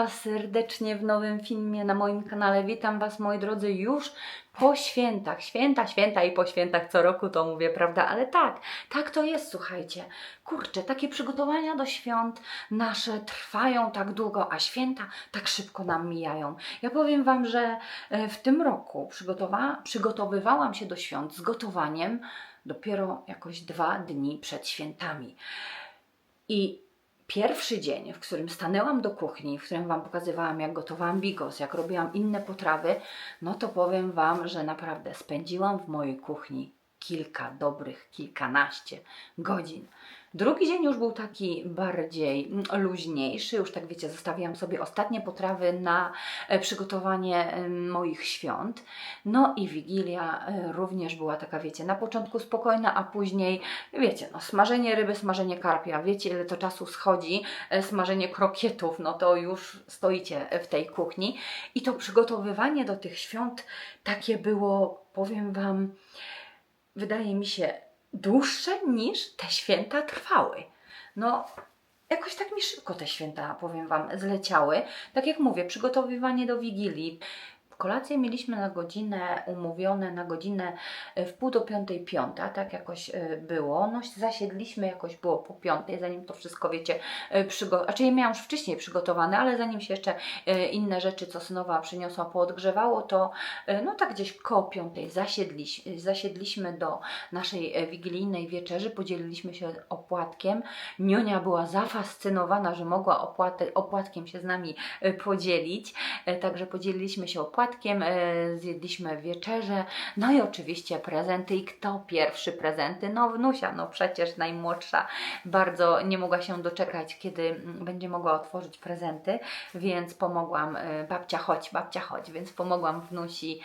Was serdecznie w nowym filmie na moim kanale. Witam Was, moi drodzy, już po świętach. Święta, święta i po świętach co roku to mówię, prawda? Ale tak, tak to jest, słuchajcie. Kurczę, takie przygotowania do świąt nasze trwają tak długo, a święta tak szybko nam mijają. Ja powiem Wam, że e, w tym roku przygotowa- przygotowywałam się do świąt z gotowaniem dopiero jakoś dwa dni przed świętami. I pierwszy dzień, w którym stanęłam do kuchni, w którym Wam pokazywałam, jak gotowałam bigos, jak robiłam inne potrawy, no to powiem Wam, że naprawdę spędziłam w mojej kuchni kilka dobrych, kilkanaście godzin. Drugi dzień już był taki bardziej mm, luźniejszy, już tak wiecie, zostawiłam sobie ostatnie potrawy na e, przygotowanie moich świąt. No i Wigilia e, również była taka, wiecie, na początku spokojna, a później, wiecie, no smażenie ryby, smażenie karpia, wiecie ile to czasu schodzi, e, smażenie krokietów, no to już stoicie w tej kuchni. I to przygotowywanie do tych świąt takie było, powiem Wam, wydaje mi się, dłuższe niż te święta trwały. No, jakoś tak mi szybko te święta, powiem Wam, zleciały. Tak jak mówię, przygotowywanie do Wigilii. Kolację mieliśmy na godzinę, umówione na godzinę e, w pół do piątej, piąta, tak jakoś e, było. No zasiedliśmy jakoś było po piątej, zanim to wszystko, wiecie, przygotować. Znaczy ja miałam już wcześniej przygotowane, ale zanim się jeszcze e, inne rzeczy, co synowa przyniosła, poodgrzewało, to e, no tak gdzieś koło piątej zasiedliś, zasiedliśmy do naszej e, wigilijnej wieczerzy, podzieliliśmy się opłatkiem. Nionia była zafascynowana, że mogła opłaty, opłatkiem się z nami e, podzielić, e, także podzieliliśmy się opłatkiem, e, zjedliśmy wieczerzę, no i oczywiście prezenty. I kto pierwszy prezenty? No wnusia, no przecież najmłodsza, bardzo nie mogła się doczekać, kiedy mm, będzie mogła otworzyć prezenty, więc pomogłam, e, babcia chodź, babcia chodź, więc pomogłam wnusi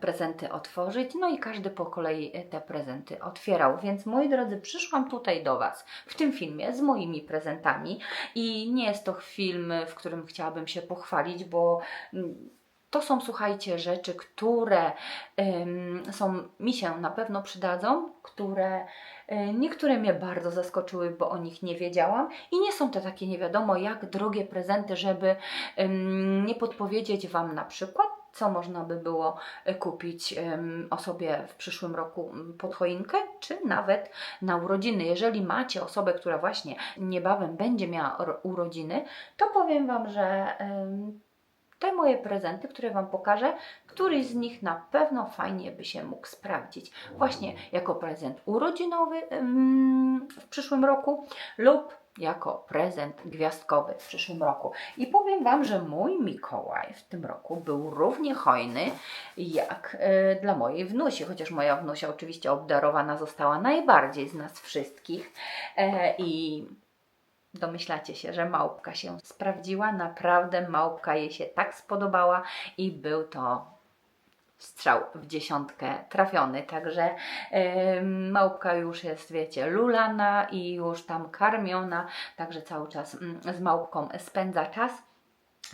prezenty otworzyć, no i każdy po kolei e, te prezenty otwierał. Więc moi drodzy, przyszłam tutaj do Was w tym filmie z moimi prezentami i nie jest to film, w którym chciałabym się pochwalić, bo mm, to są, słuchajcie, rzeczy, które em, są, mi się na pewno przydadzą, które e, niektóre mnie bardzo zaskoczyły, bo o nich nie wiedziałam i nie są to takie nie wiadomo jak drogie prezenty, żeby em, nie podpowiedzieć Wam na przykład, co można by było e, kupić osobie w przyszłym roku pod choinkę, czy nawet na urodziny. Jeżeli macie osobę, która właśnie niebawem będzie miała ro- urodziny, to powiem Wam, że te moje prezenty, które Wam pokażę, któryś z nich na pewno fajnie by się mógł sprawdzić. Właśnie jako prezent urodzinowy em, w przyszłym roku lub jako prezent gwiazdkowy w przyszłym roku. I powiem Wam, że mój Mikołaj w tym roku był równie hojny jak e, dla mojej wnusi, chociaż moja wnusia oczywiście obdarowana została najbardziej z nas wszystkich e, i Domyślacie się, że małpka się sprawdziła. Naprawdę małpka jej się tak spodobała i był to strzał w dziesiątkę trafiony. Także em, małpka już jest, wiecie, lulana i już tam karmiona, także cały czas mm, z małpką spędza czas.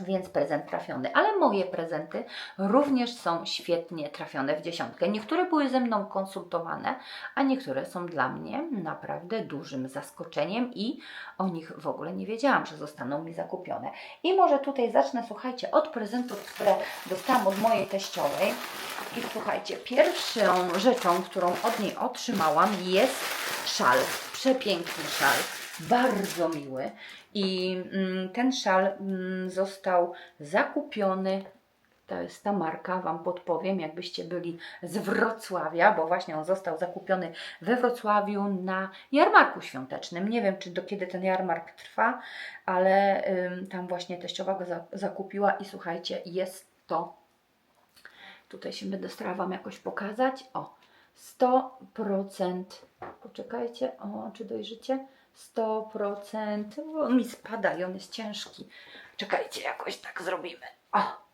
Więc prezent trafiony, ale moje prezenty również są świetnie trafione w dziesiątkę. Niektóre były ze mną konsultowane, a niektóre są dla mnie naprawdę dużym zaskoczeniem i o nich w ogóle nie wiedziałam, że zostaną mi zakupione. I może tutaj zacznę, słuchajcie, od prezentów, które dostałam od mojej teściowej. I słuchajcie, pierwszą rzeczą, którą od niej otrzymałam jest szal. Przepiękny szal, bardzo miły. I mm, ten szal mm, został zakupiony to jest ta marka, Wam podpowiem, jakbyście byli z Wrocławia, bo właśnie on został zakupiony we Wrocławiu na jarmarku świątecznym. Nie wiem, czy do kiedy ten jarmark trwa, ale ym, tam właśnie teściowa go za, zakupiła i słuchajcie, jest to, tutaj się będę starała Wam jakoś pokazać, o, 100%, poczekajcie, o, czy dojrzycie? 100%, bo on mi spada i on jest ciężki. Czekajcie, jakoś tak zrobimy. O,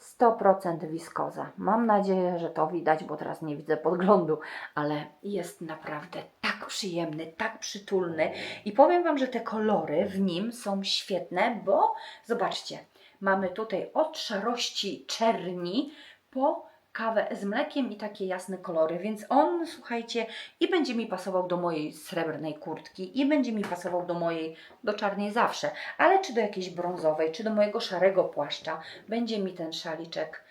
100% wiskoza. Mam nadzieję, że to widać, bo teraz nie widzę podglądu, ale jest naprawdę tak przyjemny, tak przytulny. I powiem Wam, że te kolory w nim są świetne, bo zobaczcie, mamy tutaj od szarości czerni po kawę z mlekiem i takie jasne kolory, więc on, słuchajcie, i będzie mi pasował do mojej srebrnej kurtki, i będzie mi pasował do mojej, do czarnej zawsze, ale czy do jakiejś brązowej, czy do mojego szarego płaszcza, będzie mi ten szaliczek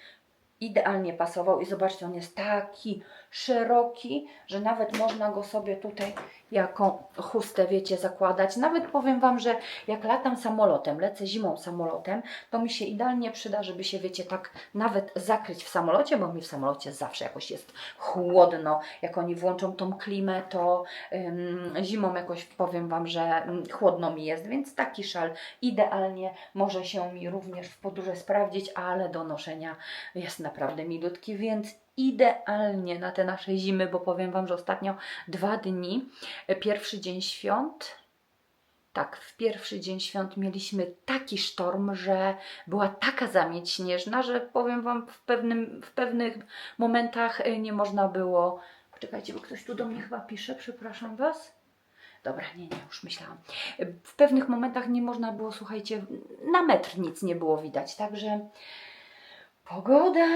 idealnie pasował. I zobaczcie, on jest taki szeroki, że nawet można go sobie tutaj jako chustę, wiecie, zakładać. Nawet powiem Wam, że jak latam samolotem, lecę zimą samolotem, to mi się idealnie przyda, żeby się, wiecie, tak nawet zakryć w samolocie, bo mi w samolocie zawsze jakoś jest chłodno. Jak oni włączą tą klimę, to ym, zimą jakoś powiem Wam, że ym, chłodno mi jest, więc taki szal idealnie może się mi również w podróży sprawdzić, ale do noszenia jest naprawdę milutki, więc idealnie na te nasze zimy, bo powiem Wam, że ostatnio dwa dni, e, pierwszy dzień świąt, tak, w pierwszy dzień świąt mieliśmy taki sztorm, że była taka zamieć śnieżna, że powiem Wam, w, pewnym, w pewnych momentach e, nie można było. Poczekajcie, bo ktoś tu do mnie chyba pisze, przepraszam Was. Dobra, nie, nie, już myślałam. E, W pewnych momentach nie można było, słuchajcie, na metr nic nie było widać, także pogoda,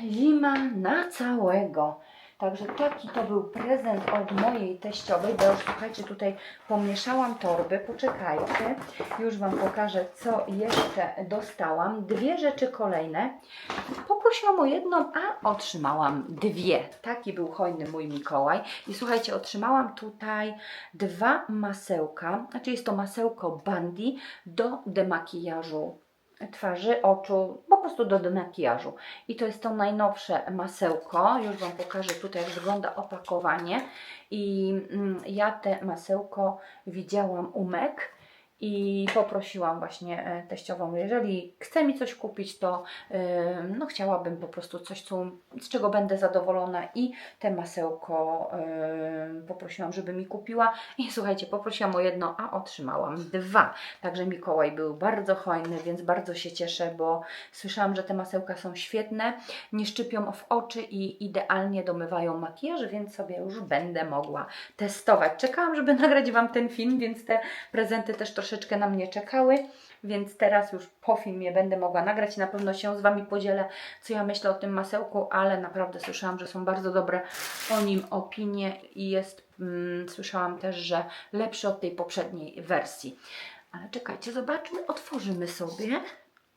zima na całego. Także taki to był prezent od mojej teściowej, bo już słuchajcie, tutaj pomieszałam torby, poczekajcie, już Wam pokażę, co jeszcze dostałam. Dwie rzeczy kolejne. Poprosiłam o jedną, a otrzymałam dwie. Taki był hojny mój Mikołaj. I słuchajcie, otrzymałam tutaj dwa masełka, znaczy jest to masełko Bandi do demakijażu twarzy, oczu, po prostu do demakijażu. I to jest to najnowsze masełko. Już Wam pokażę tutaj, jak wygląda opakowanie. I mm, ja te masełko widziałam u i poprosiłam właśnie e, teściową, jeżeli chce mi coś kupić, to e, no, chciałabym po prostu coś, co, z czego będę zadowolona i te masełko e, poprosiłam, żeby mi kupiła i słuchajcie, poprosiłam o jedno, a otrzymałam dwa. Także Mikołaj był bardzo hojny, więc bardzo się cieszę, bo słyszałam, że te masełka są świetne, nie szczypią w oczy i idealnie domywają makijaż, więc sobie już będę mogła testować. Czekałam, żeby nagrać Wam ten film, więc te prezenty też troszeczkę na mnie czekały, więc teraz już po filmie będę mogła nagrać i na pewno się z Wami podzielę, co ja myślę o tym masełku, ale naprawdę słyszałam, że są bardzo dobre o nim opinie i jest, mm, słyszałam też, że lepszy od tej poprzedniej wersji. Ale czekajcie, zobaczmy, otworzymy sobie.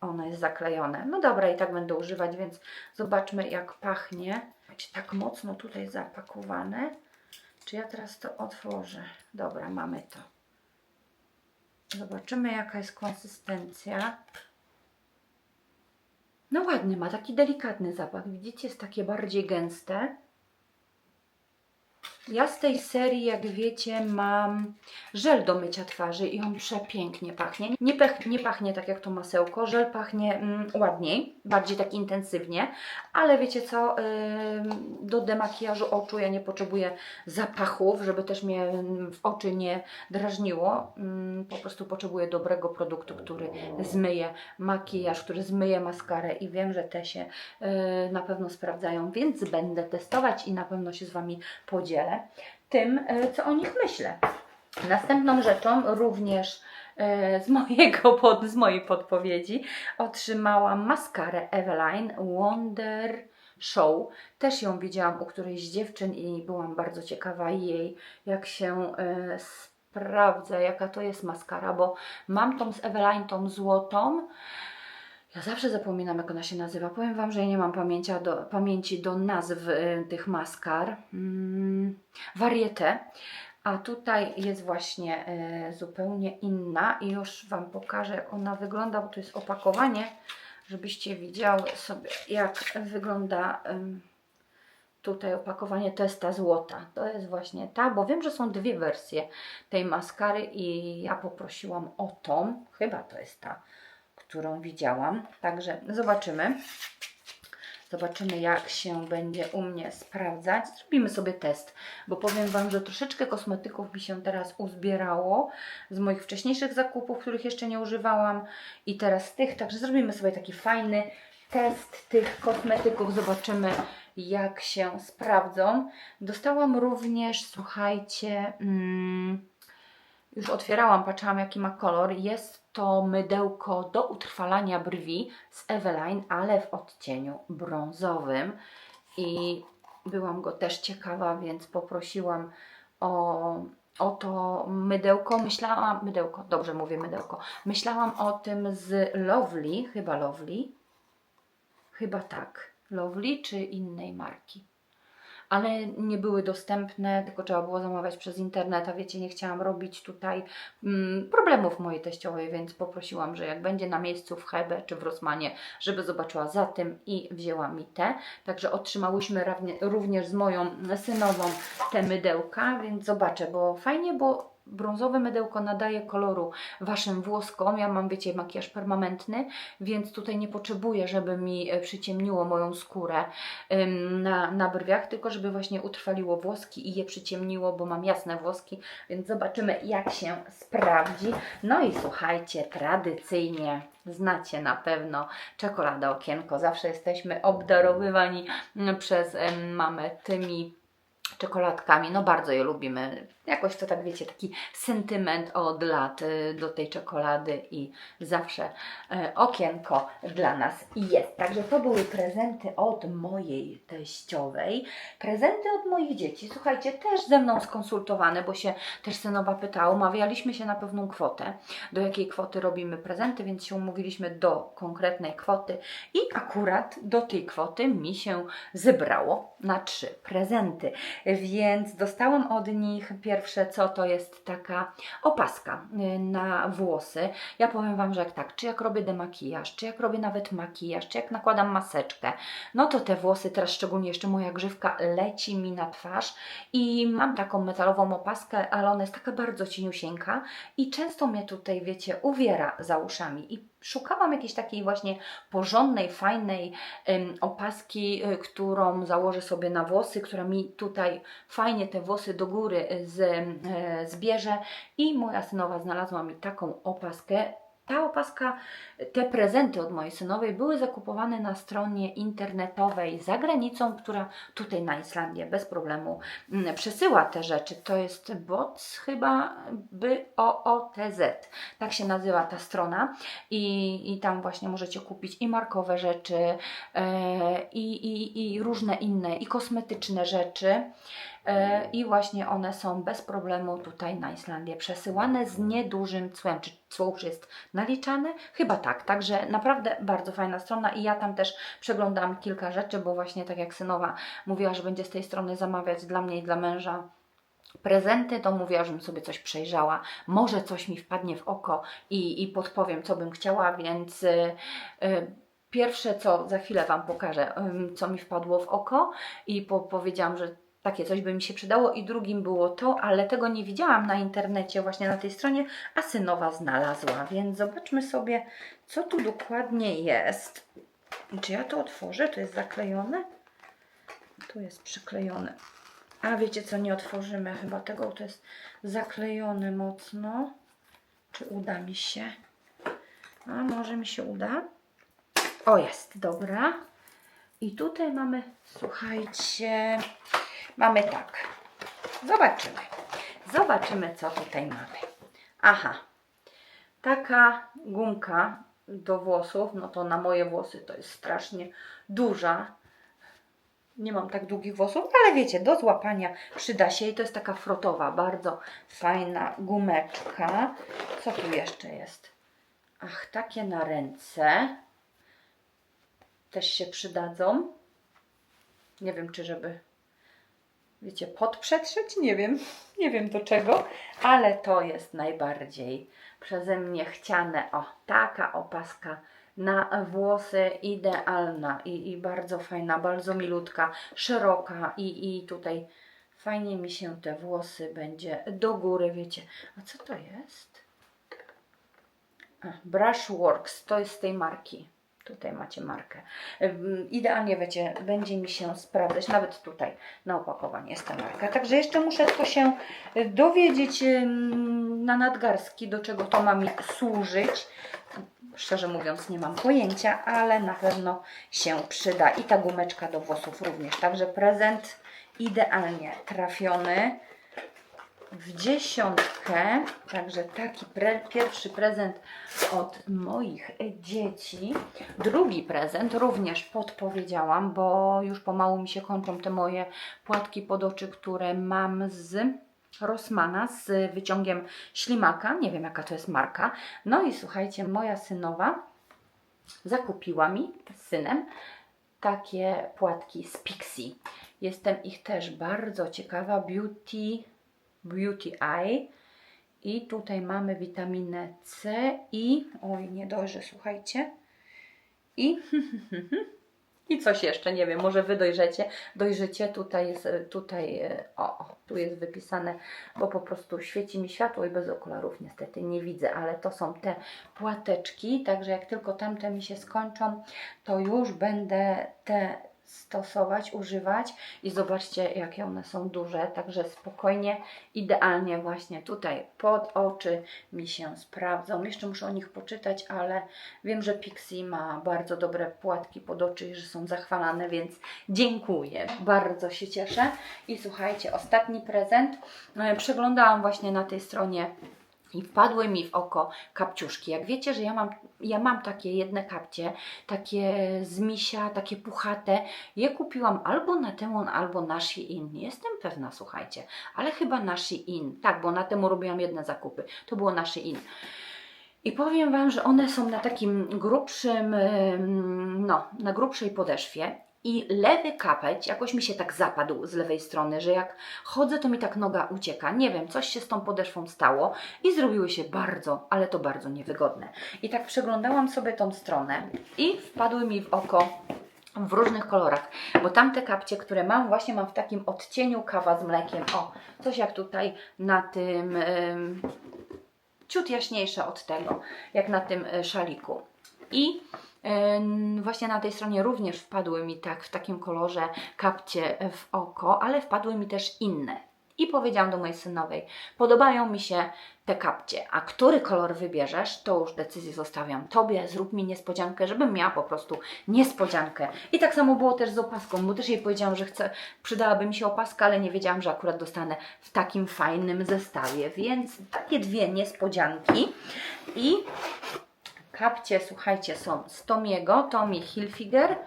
Ono jest zaklejone. No dobra, i tak będę używać, więc zobaczmy jak pachnie. Tak mocno tutaj zapakowane. Czy ja teraz to otworzę? Dobra, mamy to. Zobaczymy jaka jest konsystencja. No ładny ma, taki delikatny zapach. Widzicie, jest takie bardziej gęste. Ja z tej serii, jak wiecie, mam żel do mycia twarzy i on przepięknie pachnie. Nie, pach, nie pachnie tak jak to masełko, żel pachnie mm, ładniej, bardziej tak intensywnie, ale wiecie co, ym, do demakijażu oczu ja nie potrzebuję zapachów, żeby też mnie mm, w oczy nie drażniło. Ym, po prostu potrzebuję dobrego produktu, który zmyje makijaż, który zmyje maskarę i wiem, że te się yy, na pewno sprawdzają, więc będę testować i na pewno się z Wami podzielę tym, e, co o nich myślę. Następną rzeczą, również e, z, mojego pod, z mojej podpowiedzi, otrzymałam maskarę Eveline Wonder Show. Też ją widziałam u którejś z dziewczyn i byłam bardzo ciekawa jej, jak się e, sprawdza, jaka to jest maskara, bo mam tą z Eveline, tą złotą. Ja zawsze zapominam, jak ona się nazywa. Powiem Wam, że ja nie mam do, pamięci do nazw y, tych maskar. Mm, Varieté. A tutaj jest właśnie y, zupełnie inna i już Wam pokażę, jak ona wygląda, bo to jest opakowanie, żebyście widziały sobie, jak wygląda ym, tutaj opakowanie. To jest ta złota. To jest właśnie ta, bo wiem, że są dwie wersje tej maskary i ja poprosiłam o tą. Chyba to jest ta którą widziałam. Także zobaczymy. Zobaczymy, jak się będzie u mnie sprawdzać. Zrobimy sobie test, bo powiem Wam, że troszeczkę kosmetyków mi się teraz uzbierało z moich wcześniejszych zakupów, których jeszcze nie używałam i teraz tych. Także zrobimy sobie taki fajny test tych kosmetyków. Zobaczymy, jak się sprawdzą. Dostałam również, słuchajcie, mm, już otwierałam, patrzyłam jaki ma kolor. Jest to mydełko do utrwalania brwi z Eveline, ale w odcieniu brązowym. i byłam go też ciekawa, więc poprosiłam o, o to mydełko. Myślałam, mydełko, dobrze mówię mydełko. Myślałam o tym z Lovely, chyba Lovely. Chyba tak. Lovely czy innej marki. Ale nie były dostępne, tylko trzeba było zamawiać przez internet, a wiecie, nie chciałam robić tutaj mm, problemów mojej teściowej, więc poprosiłam, że jak będzie na miejscu w Hebe czy w Rosmanie, żeby zobaczyła za tym i wzięła mi te. Także otrzymałyśmy również z moją synową te mydełka, więc zobaczę, bo fajnie, bo brązowe mydełko nadaje koloru Waszym włoskom. Ja mam, wiecie, makijaż permanentny, więc tutaj nie potrzebuję, żeby mi e, przyciemniło moją skórę na, na brwiach, tylko żeby właśnie utrwaliło włoski i je przyciemniło, bo mam jasne włoski, więc zobaczymy jak się sprawdzi. No i słuchajcie, tradycyjnie znacie na pewno czekolada okienko. Zawsze jesteśmy obdarowywani mm, przez mamę tymi czekoladkami. No bardzo je lubimy. Jakoś to tak wiecie, taki sentyment od lat y, do tej czekolady i zawsze e, okienko dla nas jest. Także to były prezenty od mojej teściowej. Prezenty od moich dzieci, słuchajcie, też ze mną skonsultowane, bo się też synowa pytała, umawialiśmy się na pewną kwotę, do jakiej kwoty robimy prezenty, więc się umówiliśmy do konkretnej kwoty i akurat do tej kwoty mi się zebrało na trzy prezenty. Więc dostałam od nich pierwsze, co to jest taka opaska y, na włosy. Ja powiem Wam, że jak tak, czy jak robię demakijaż, czy jak robię nawet makijaż, czy jak nakładam maseczkę, no to te włosy, teraz szczególnie jeszcze moja grzywka leci mi na twarz i mam taką metalową opaskę, ale ona jest taka bardzo cieniusieńka i często mnie tutaj, wiecie, uwiera za uszami i szukałam jakiejś takiej właśnie porządnej, fajnej opaski, y, którą założę sobie na włosy, która mi tutaj fajnie te włosy do góry y, z, e, zbierze i moja synowa znalazła mi taką opaskę. Ta opaska, te prezenty od mojej synowej były zakupowane na stronie internetowej za granicą, która tutaj na Islandię bez problemu mm, przesyła te rzeczy. To jest BOTS chyba, by OOTZ, tak się nazywa ta strona i, i tam właśnie możecie kupić i markowe rzeczy, e, i, i różne inne, i kosmetyczne rzeczy. E, I właśnie one są bez problemu tutaj na Islandię przesyłane z niedużym cłem. Czy cło już jest naliczane? Chyba tak. Także naprawdę bardzo fajna strona i ja tam też przeglądałam kilka rzeczy, bo właśnie tak jak synowa mówiła, że będzie z tej strony zamawiać dla mnie i dla męża prezenty, to mówiła, żebym sobie coś przejrzała. Może coś mi wpadnie w oko i, i podpowiem, co bym chciała, więc. y, y, Pierwsze, co za chwilę Wam pokażę, co mi wpadło w oko i po, powiedziałam, że takie coś by mi się przydało i drugim było to, ale tego nie widziałam na internecie, właśnie na tej stronie, a synowa znalazła, więc zobaczmy sobie, co tu dokładnie jest. Czy ja to otworzę? To jest zaklejone? Tu jest przyklejone. A wiecie co, nie otworzymy chyba tego, to jest zaklejone mocno. Czy uda mi się? A może mi się uda? O, jest, dobra. I tutaj mamy, słuchajcie, mamy tak. Zobaczymy. Zobaczymy, co tutaj mamy. Aha, taka gumka do włosów, no to na moje włosy to jest strasznie duża. Nie mam tak długich włosów, ale wiecie, do złapania przyda się i to jest taka frotowa, bardzo fajna gumeczka. Co tu jeszcze jest? Ach, takie na ręce też się przydadzą. Nie wiem, czy żeby, wiecie, podprzetrzeć, nie wiem, nie wiem do czego, ale to jest najbardziej przeze mnie chciane. O, taka opaska na włosy idealna i, i bardzo fajna, bardzo milutka, szeroka i, i tutaj fajnie mi się te włosy będzie do góry, wiecie. A co to jest? Brushworks, to jest z tej marki. Tutaj macie markę. Idealnie wiecie, będzie mi się sprawdzać, nawet tutaj na opakowaniu jest ta marka. Także jeszcze muszę tylko się y, dowiedzieć na nadgarstki, do czego to ma mi służyć. Szczerze mówiąc, nie mam pojęcia, ale na pewno się przyda. I ta gumeczka do włosów również. Także prezent idealnie trafiony. W dziesiątkę. Także taki pre pierwszy prezent od moich dzieci. Drugi prezent również podpowiedziałam, bo już pomału mi się kończą te moje płatki pod oczy, które mam z Rossmana z wyciągiem ślimaka. Nie wiem, jaka to jest marka. No i słuchajcie, moja synowa zakupiła mi z synem takie płatki z Pixie. Jestem ich też bardzo ciekawa. Beauty, Beauty Eye. I tutaj mamy witaminę C i... Oj, nie dojrzę, słuchajcie. I... I coś jeszcze, nie wiem, może Wy dojrzecie. Dojrzycie, tutaj jest, tutaj, e, o, tu jest wypisane, bo po prostu świeci mi światło i bez okularów niestety nie widzę, ale to są te płateczki, także jak tylko tamte mi się skończą, to już będę te stosować, używać i zobaczcie jakie one są duże, także spokojnie, idealnie właśnie tutaj pod oczy mi się sprawdzą. Jeszcze muszę o nich poczytać, ale wiem, że Pixie ma bardzo dobre płatki pod oczy i że są zachwalane, więc dziękuję, bardzo się cieszę. I słuchajcie, ostatni prezent, E, przeglądałam właśnie na tej stronie i wpadły mi w oko kapciuszki. Jak wiecie, że ja mam, ja mam takie jedne kapcie, takie z misia, takie puchate. Je kupiłam albo na Temon, albo na Shein. Nie jestem pewna, słuchajcie, ale chyba na Shein. Tak, bo na temu robiłam jedne zakupy. To było na Shein. I powiem Wam, że one są na takim grubszym, ym, no, na grubszej podeszwie. I lewy kapeć jakoś mi się tak zapadł z lewej strony, że jak chodzę, to mi tak noga ucieka. Nie wiem, coś się z tą podeszwą stało i zrobiły się bardzo, ale to bardzo niewygodne. I tak przeglądałam sobie tą stronę i wpadły mi w oko w różnych kolorach, bo tamte kapcie, które mam, właśnie mam w takim odcieniu kawa z mlekiem. O, coś jak tutaj na tym ym, ciut jaśniejsze od tego, jak na tym y, szaliku. I Właśnie na tej stronie również wpadły mi tak w takim kolorze kapcie w oko, ale wpadły mi też inne. I powiedziałam do mojej synowej, podobają mi się te kapcie, a który kolor wybierzesz, to już decyzję zostawiam Tobie, zrób mi niespodziankę, żebym miała po prostu niespodziankę. I tak samo było też z opaską, bo też jej powiedziałam, że chcę, przydałaby mi się opaska, ale nie wiedziałam, że akurat dostanę w takim fajnym zestawie, więc takie dwie niespodzianki i Kapcie, słuchajcie, są z Tomiego, Tommy Hilfiger.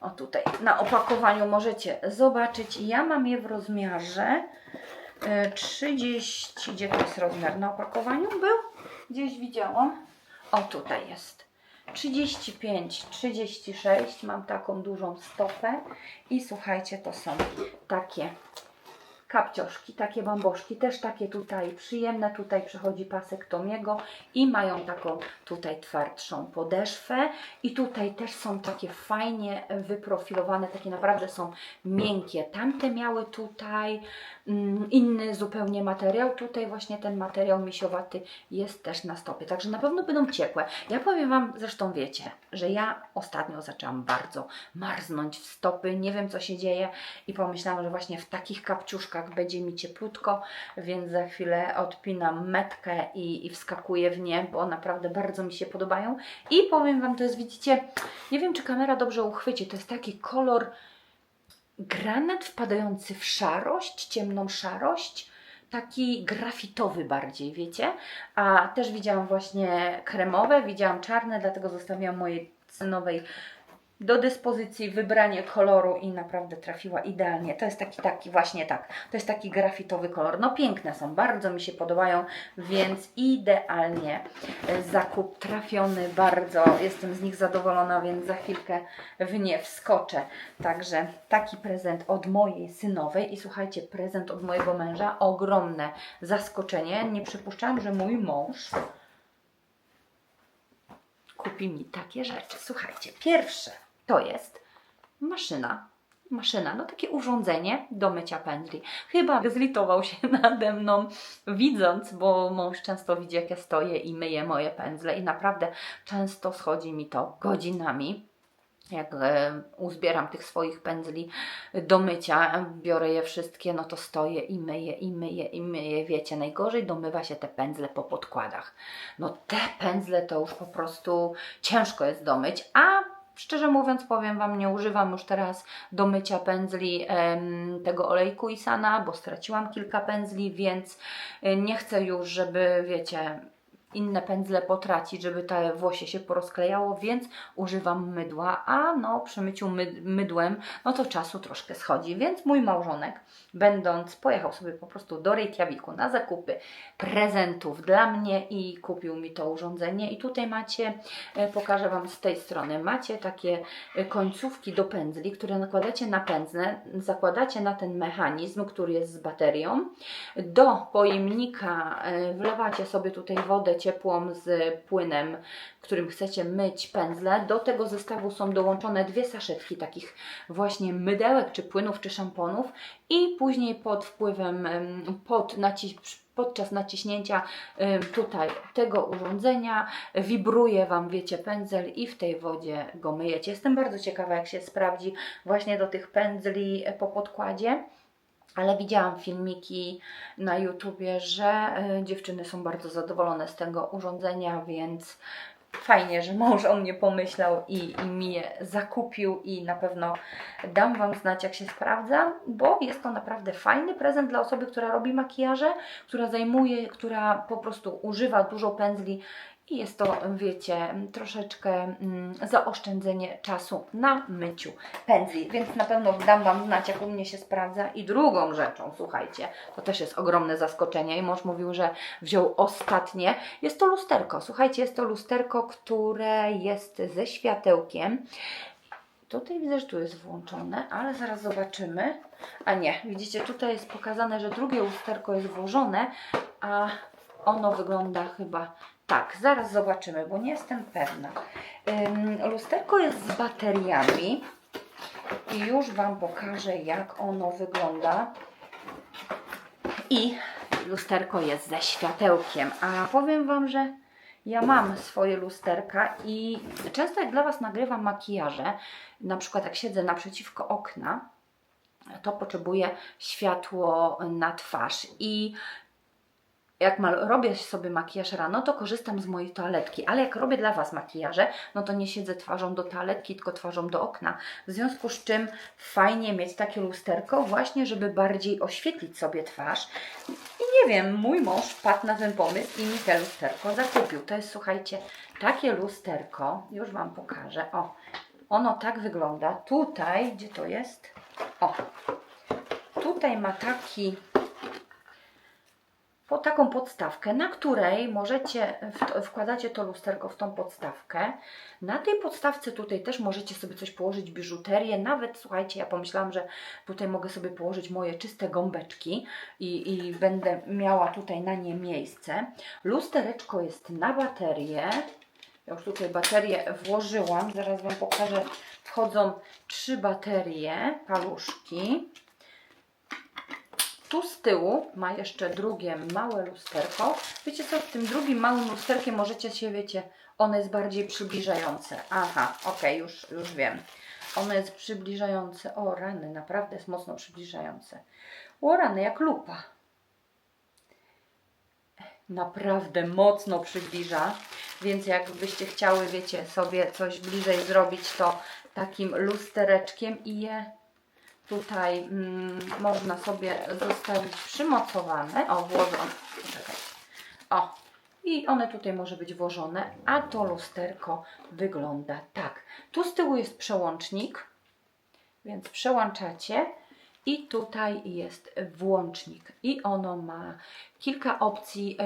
O tutaj na opakowaniu możecie zobaczyć. Ja mam je w rozmiarze e, 30, gdzie to jest rozmiar na opakowaniu był? Gdzieś widziałam. O, tutaj jest. 35, 36, mam taką dużą stopę i słuchajcie, to są takie kapcioszki, takie bamboszki, też takie tutaj przyjemne. Tutaj przychodzi pasek Tomiego i mają taką tutaj twardszą podeszwę. I tutaj też są takie fajnie wyprofilowane, takie naprawdę są miękkie. Tamte miały tutaj inny zupełnie materiał. Tutaj właśnie ten materiał misiowaty jest też na stopie, także na pewno będą ciepłe. Ja powiem Wam, zresztą wiecie, że ja ostatnio zaczęłam bardzo marznąć w stopy, nie wiem co się dzieje i pomyślałam, że właśnie w takich kapciuszkach będzie mi cieplutko, więc za chwilę odpinam metkę i, i wskakuję w nie, bo naprawdę bardzo mi się podobają. I powiem Wam, to jest, widzicie, nie wiem czy kamera dobrze uchwyci, to jest taki kolor granat wpadający w szarość, ciemną szarość, taki grafitowy bardziej, wiecie? A też widziałam właśnie kremowe, widziałam czarne, dlatego zostawiłam mojej synowej do dyspozycji wybranie koloru i naprawdę trafiła idealnie. To jest taki, taki właśnie tak, to jest taki grafitowy kolor. No piękne są, bardzo mi się podobają, więc idealnie zakup trafiony, bardzo jestem z nich zadowolona, więc za chwilkę w nie wskoczę. Także taki prezent od mojej synowej i słuchajcie, prezent od mojego męża, ogromne zaskoczenie. Nie przypuszczałam, że mój mąż kupi mi takie rzeczy. Słuchajcie, pierwsze to jest maszyna. Maszyna, no takie urządzenie do mycia pędzli. Chyba zlitował się nade mną, widząc, bo mąż często widzi, jak ja stoję i myję moje pędzle, i naprawdę często schodzi mi to godzinami. Jak e, uzbieram tych swoich pędzli do mycia, biorę je wszystkie, no to stoję i myję, i myję, i myję. Wiecie, najgorzej domywa się te pędzle po podkładach. No te pędzle to już po prostu ciężko jest domyć, a szczerze mówiąc, powiem Wam, nie używam już teraz do mycia pędzli em, tego olejku Isana, bo straciłam kilka pędzli, więc y, nie chcę już, żeby, wiecie, inne pędzle potracić, żeby te włosie się porozklejało, więc używam mydła, a no przy myciu my, mydłem, no to czasu troszkę schodzi, więc mój małżonek, będąc, pojechał sobie po prostu do Reykjaviku na zakupy prezentów dla mnie i kupił mi to urządzenie. I tutaj macie, e, pokażę Wam z tej strony, macie takie e, końcówki do pędzli, które nakładacie na pędzle, zakładacie na ten mechanizm, który jest z baterią, do pojemnika e, wlewacie sobie tutaj wodę ciepłą z płynem, którym chcecie myć pędzle. Do tego zestawu są dołączone dwie saszetki takich właśnie mydełek, czy płynów, czy szamponów i później pod wpływem, em, pod naci- podczas naciśnięcia tutaj tego urządzenia wibruje Wam, wiecie, pędzel i w tej wodzie go myjecie. Jestem bardzo ciekawa, jak się sprawdzi właśnie do tych pędzli po podkładzie. Ale widziałam filmiki na YouTubie, że e, dziewczyny są bardzo zadowolone z tego urządzenia, więc fajnie, że mąż o mnie pomyślał i, i mi je zakupił i na pewno dam Wam znać, jak się sprawdza, bo jest to naprawdę fajny prezent dla osoby, która robi makijaże, która zajmuje, która po prostu używa dużo pędzli i jest to, wiecie, troszeczkę mm, zaoszczędzenie czasu na myciu pędzli, więc na pewno dam Wam znać, jak u mnie się sprawdza. I drugą rzeczą, słuchajcie, to też jest ogromne zaskoczenie i mąż mówił, że wziął ostatnie. Jest to lusterko. Słuchajcie, jest to lusterko, które jest ze światełkiem. Tutaj widzę, że tu jest włączone, ale zaraz zobaczymy. A nie, widzicie, tutaj jest pokazane, że drugie lusterko jest włożone, a ono wygląda chyba tak. Zaraz zobaczymy, bo nie jestem pewna. Lusterko jest z bateriami i już Wam pokażę, jak ono wygląda. I lusterko jest ze światełkiem. A powiem Wam, że ja mam swoje lusterka i często jak dla Was nagrywam makijaże, na przykład jak siedzę naprzeciwko okna, to potrzebuję światło na twarz i jak mal, robię sobie makijaż rano, to korzystam z mojej toaletki, ale jak robię dla Was makijaże, no to nie siedzę twarzą do toaletki, tylko twarzą do okna. W związku z czym fajnie mieć takie lusterko właśnie, żeby bardziej oświetlić sobie twarz. I nie wiem, mój mąż wpadł na ten pomysł i mi te lusterko zakupił. To jest, słuchajcie, takie lusterko, już Wam pokażę. O, ono tak wygląda. Tutaj, gdzie to jest? O, tutaj ma taki po taką podstawkę, na której możecie, wkładacie to lusterko w tą podstawkę. Na tej podstawce tutaj też możecie sobie coś położyć, biżuterię. Nawet, słuchajcie, ja pomyślałam, że tutaj mogę sobie położyć moje czyste gąbeczki i, i będę miała tutaj na nie miejsce. Lustereczko jest na baterię. Ja już tutaj baterię włożyłam. Zaraz Wam pokażę. Wchodzą trzy baterie, paluszki. Tu z tyłu ma jeszcze drugie małe lusterko. Wiecie co, w tym drugim małym lusterkiem możecie się, wiecie, ono jest bardziej przybliżające. Aha, okej, już, już wiem. Ono jest przybliżające. O, rany, naprawdę jest mocno przybliżające. O, rany, jak lupa. Naprawdę mocno przybliża, więc jakbyście chciały, wiecie, sobie coś bliżej zrobić, to takim lustereczkiem i je tutaj mm, można sobie zostawić przymocowane. O, włożone. Czekaj. O, i one tutaj może być włożone, a to lusterko wygląda tak. Tu z tyłu jest przełącznik, więc przełączacie i tutaj jest włącznik i ono ma kilka opcji,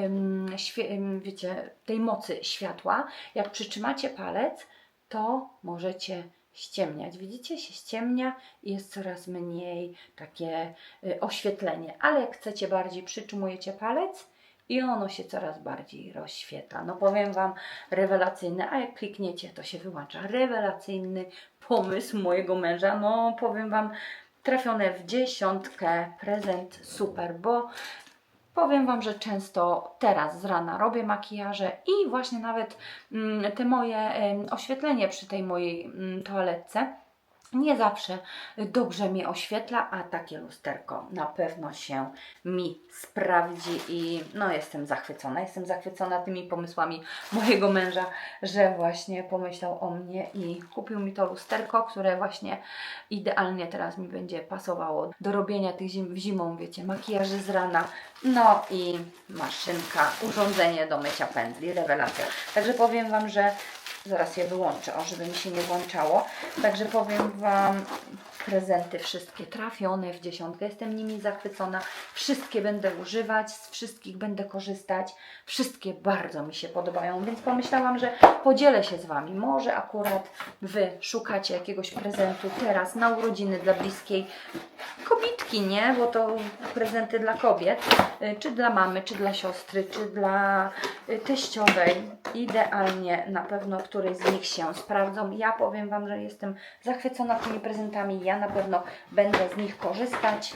wiecie, tej mocy światła. Jak przytrzymacie palec, to możecie ściemniać. Widzicie, się ściemnia i jest coraz mniej takie y, oświetlenie. Ale jak chcecie bardziej, przytrzymujecie palec i ono się coraz bardziej rozświetla. No powiem Wam, rewelacyjny, a jak klikniecie, to się wyłącza. Rewelacyjny pomysł mojego męża. No powiem Wam, trafione w dziesiątkę, prezent super, bo Powiem Wam, że często teraz z rana robię makijaże i właśnie nawet mm, te moje oświetlenie przy tej mojej mm, toaletce nie zawsze dobrze mi oświetla, a takie lusterko na pewno się mi sprawdzi i no jestem zachwycona. Jestem zachwycona tymi pomysłami mojego męża, że właśnie pomyślał o mnie i kupił mi to lusterko, które właśnie idealnie teraz mi będzie pasowało do robienia tych zim, zimą, wiecie, makijaży z rana. No i maszynka, urządzenie do mycia pędzli, rewelacja. Także powiem Wam, że Zaraz je wyłączę, o, żeby mi się nie włączało. Także powiem Wam, prezenty wszystkie trafione w dziesiątkę. Jestem nimi zachwycona. Wszystkie będę używać, z wszystkich będę korzystać. Wszystkie bardzo mi się podobają, więc pomyślałam, że podzielę się z Wami. Może akurat Wy szukacie jakiegoś prezentu teraz na urodziny dla bliskiej kobietki, nie? Bo to prezenty dla kobiet, y, czy dla mamy, czy dla siostry, czy dla y, teściowej. Idealnie na pewno któryś z nich się sprawdzą. Ja powiem Wam, że jestem zachwycona tymi prezentami. Ja na pewno będę z nich korzystać.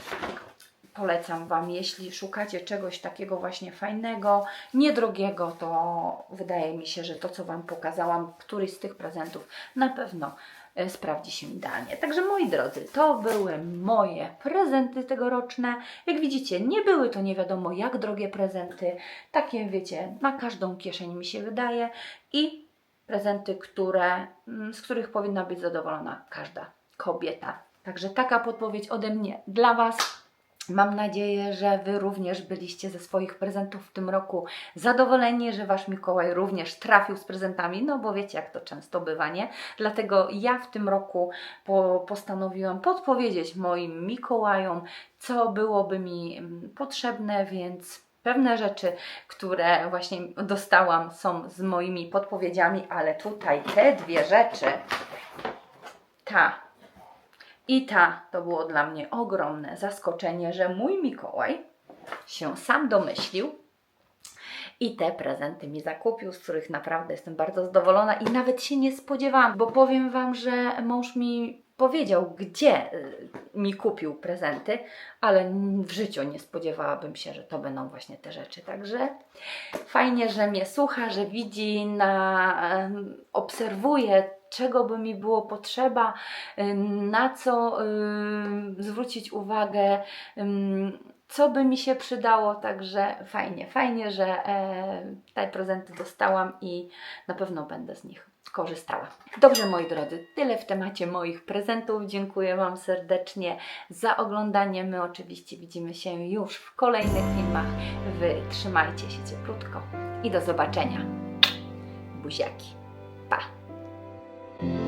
Polecam Wam, jeśli szukacie czegoś takiego właśnie fajnego, niedrogiego, to wydaje mi się, że to, co Wam pokazałam, któryś z tych prezentów na pewno e, sprawdzi się idealnie. Także moi drodzy, to były moje prezenty tegoroczne. Jak widzicie, nie były to nie wiadomo jak drogie prezenty. Takie, wiecie, na każdą kieszeń mi się wydaje i prezenty, które, mm, z których powinna być zadowolona każda kobieta. Także taka podpowiedź ode mnie dla Was. Mam nadzieję, że Wy również byliście ze swoich prezentów w tym roku zadowoleni, że Wasz Mikołaj również trafił z prezentami, no bo wiecie, jak to często bywa, nie? Dlatego ja w tym roku po, postanowiłam podpowiedzieć moim Mikołajom, co byłoby mi mm, potrzebne, więc pewne rzeczy, które właśnie dostałam, są z moimi podpowiedziami, ale tutaj te dwie rzeczy, ta i ta to było dla mnie ogromne zaskoczenie, że mój Mikołaj się sam domyślił i te prezenty mi zakupił, z których naprawdę jestem bardzo zadowolona i nawet się nie spodziewałam, bo powiem Wam, że mąż mi powiedział, gdzie y, mi kupił prezenty, ale w życiu nie spodziewałabym się, że to będą właśnie te rzeczy. Także fajnie, że mnie słucha, że widzi, na, obserwuje, czego by mi było potrzeba, ym, na co ym, zwrócić uwagę, co by mi się przydało. Także fajnie, fajnie, że e, te prezenty dostałam i na pewno będę z nich korzystała. Dobrze, moi drodzy, tyle w temacie moich prezentów. Dziękuję Wam serdecznie za oglądanie. My oczywiście widzimy się już w kolejnych filmach. Wy trzymajcie się cieplutko i do zobaczenia. Buziaki. Thank you.